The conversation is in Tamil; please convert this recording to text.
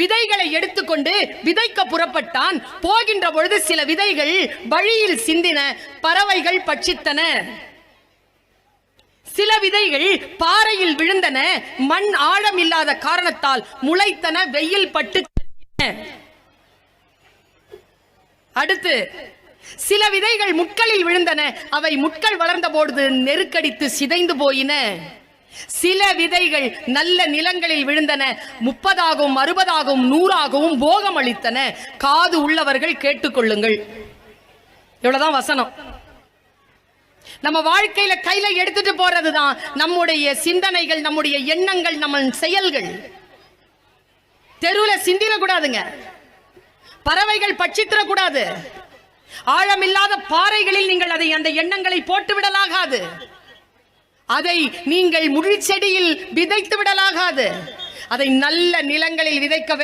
விதைகளை எடுத்துக்கொண்டு விதைக்க புறப்பட்டான். போகின்ற பொழுது சில விதைகள் வழியில் சிந்தின பறவைகள் பட்சித்தன. சில விதைகள் பாறையில் விழுந்தன. மண் ஆழம் இல்லாத காரணத்தால் முளைத்தன வெயில் பட்டு அடுத்து சில விதைகள் முட்களில் விழுந்தன. அவை முட்கள் வளர்ந்த பொழுது நெருக்கடித்து சிதைந்து போயின. சில விதைகள் நல்ல நிலங்களில் விழுந்தன. முப்பதாகவும் அறுபதாகவும் நூறாகவும் போகம் அளித்தன காது உள்ளவர்கள் கேட்டுக்கொள்ளுங்கள். இவ்வளவுதான் வசனம். நம்ம வாழ்க்கையில கையில எடுத்துட்டு போறதுதான் நம்முடைய சிந்தனைகள் நம்முடைய எண்ணங்கள் நம்ம செயல்கள். தெருவுல சிந்திடக்கூடாதுங்க. பறவைகள் பட்சித்திர கூடாது ஆழமில்லாத பாறைகளில் நீங்கள் அதை அந்த எண்ணங்களை போட்டு விடலாகாது அதை நீங்கள் முழுச்செடியில் விதைத்து விடலாகாது. அதை நல்ல நிலங்களில் விதைக்க